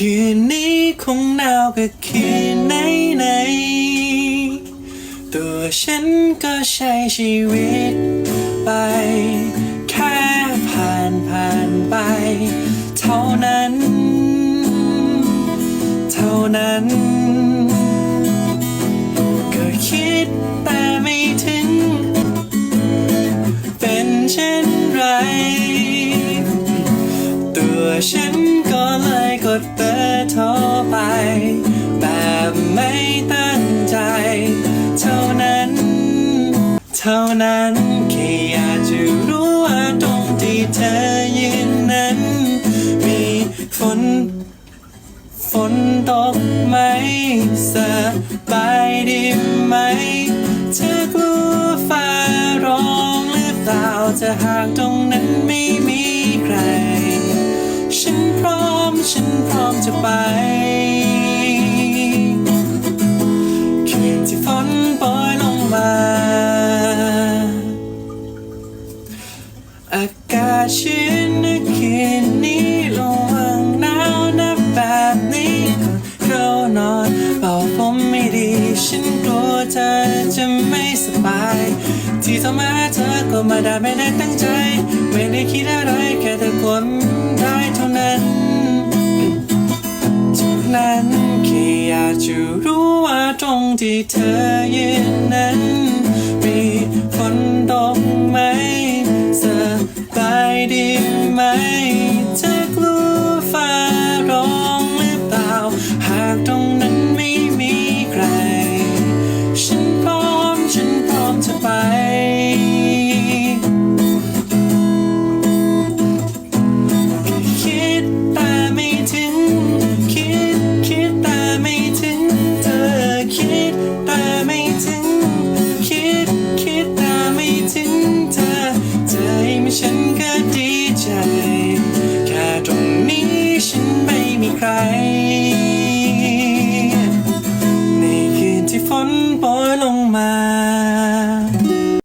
คืนนี้คงหนาวกับคืนไหนไหนๆตัวฉันก็ใช้ชีวิตไป แค่ผ่านผ่านไป เท่านั้น เท่านั้น ก็คิดแต่ไม่ถึง เป็นเช่นไร ตัวฉันก็เลยกด ท่านั้นแค่อยากจะรู้ว่าตรงที่เธอยืนนั้น มีฝน ฝนตกไหมสบายดีไหมเธอกลัวฟ้าร้องหรือเปล่าจะหากตรงนั้นไม่มีใคร ฉันพร้อมฉันพร้อมจะไปคืนที่ฝนโป อากาศชื้นในคืนนี้ลงหนาวนับแบบนี้ก่อนเข้านอนเป่าผมไม่ดีฉันกลัวเธอจะไม่สบาย ที่โทรมาเธอก็มาได้ไม่ได้ตั้งใจ ไม่ได้คิดอะไรแค่เธอกดได้เท่านั้นจากนั้นแค่อยากจะรู้ว่าตรงที่เธอยืนนั้น ไหม